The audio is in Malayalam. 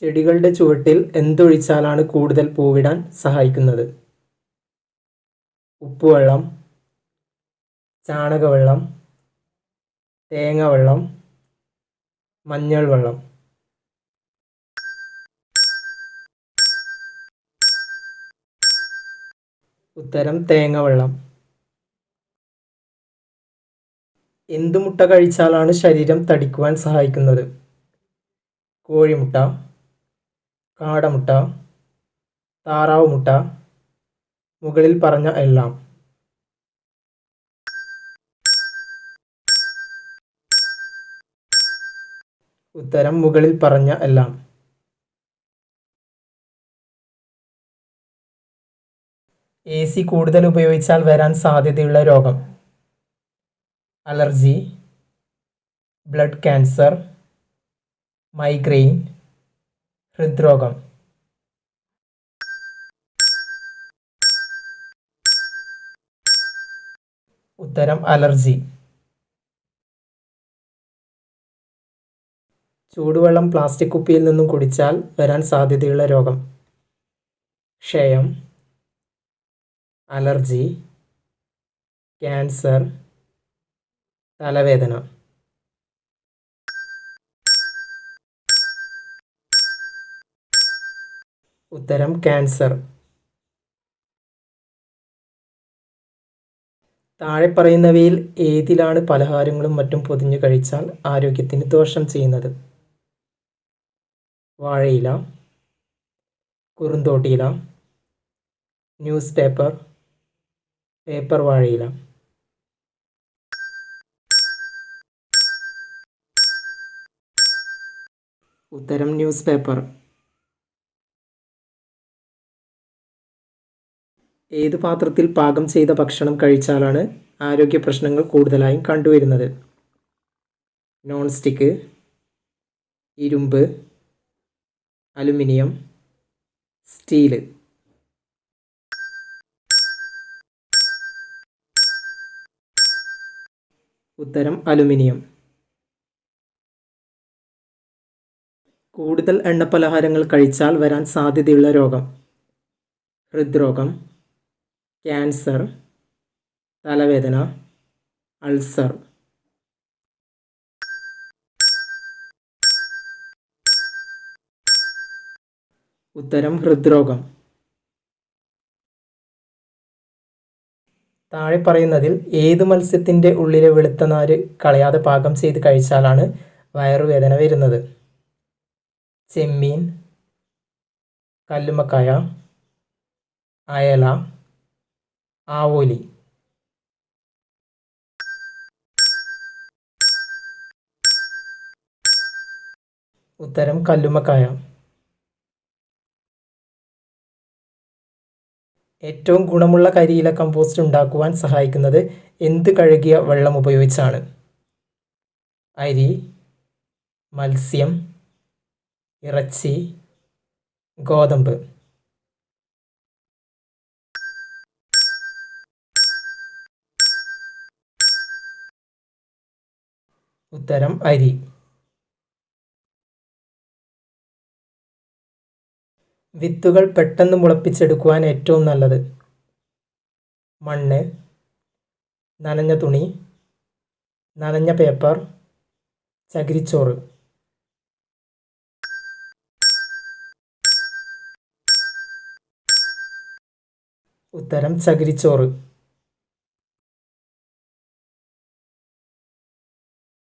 ചെടികളുടെ ചുവട്ടിൽ എന്തൊഴിച്ചാലാണ് കൂടുതൽ പൂവിടാൻ സഹായിക്കുന്നത്? ഉപ്പുവെള്ളം ചാണകവെള്ളം തേങ്ങവെള്ളം മഞ്ഞൾ വെള്ളം ഉത്തരം തേങ്ങവെള്ളം. എന്ത് മുട്ട കഴിച്ചാലാണ് ശരീരം തടിക്കുവാൻ സഹായിക്കുന്നത്? കോഴിമുട്ട കാടമുട്ട താറാവ് മുട്ട മുകളിൽ പറഞ്ഞ എല്ലാം. ഉത്തരം മുകളിൽ പറഞ്ഞ എല്ലാം. എ സി കൂടുതൽ ഉപയോഗിച്ചാൽ വരാൻ സാധ്യതയുള്ള രോഗം. അലർജി ബ്ലഡ് ക്യാൻസർ മൈഗ്രെയിൻ ഹൃദ്രോഗം. ഉത്തരം അലർജി. ചൂടുവെള്ളം പ്ലാസ്റ്റിക് കുപ്പിയിൽ നിന്നും കുടിച്ചാൽ വരാൻ സാധ്യതയുള്ള രോഗം. ക്ഷയം. അലർജി. ക്യാൻസർ. തലവേദന. ഉത്തരം ക്യാൻസർ താഴെ പറയുന്നവയിൽ ഏതിലാണ് പലഹാരങ്ങളും മറ്റും പൊതിഞ്ഞു കഴിച്ചാൽ ആരോഗ്യത്തിന് ദോഷം ചെയ്യുന്നത്? വാഴയില കുറുന്തോട്ടിയില ന്യൂസ് പേപ്പർ പേപ്പർ വാഴയില. ഉത്തരം ന്യൂസ് പേപ്പർ ഏത് പാത്രത്തിൽ പാകം ചെയ്ത ഭക്ഷണം കഴിച്ചാലാണ് ആരോഗ്യ പ്രശ്നങ്ങൾ കൂടുതലായും കണ്ടുവരുന്നത്? നോൺ സ്റ്റിക്ക് ഇരുമ്പ് അലുമിനിയം സ്റ്റീൽ. ഉത്തരം അലുമിനിയം. കൂടുതൽ എണ്ണപ്പലഹാരങ്ങൾ കഴിച്ചാൽ വരാൻ സാധ്യതയുള്ള രോഗം. ഹൃദ്രോഗം ക്യാൻസർ തലവേദന അൾസർ. ഉത്തരം ഹൃദ്രോഗം. താഴെ പറയുന്നതിൽ ഏത് മത്സ്യത്തിന്റെ ഉള്ളിലെ വെളുത്ത നാര് കളയാതെ പാകം ചെയ്ത് കഴിച്ചാലാണ് വയറുവേദന വരുന്നത്? ചെമ്മീൻ കല്ലുമ്മക്കായ അയല ആവോലി. ഉത്തരം കല്ലുമക്കായ ഏറ്റവും ഗുണമുള്ള കരിയില കമ്പോസ്റ്റ് ഉണ്ടാക്കുവാൻ സഹായിക്കുന്നത് എന്ത് കഴുകിയ വെള്ളം ഉപയോഗിച്ചാണ്? അരി മത്സ്യം ഇറച്ചി ഗോതമ്പ്. ഉത്തരം അരി. വിത്തുകൾ പെട്ടെന്ന് മുളപ്പിച്ചെടുക്കുവാൻ ഏറ്റവും നല്ലത്. മണ്ണ് നനഞ്ഞ തുണി നനഞ്ഞ പേപ്പർ ചകിരിച്ചോറ്. ഉത്തരം ചകിരിച്ചോറ്.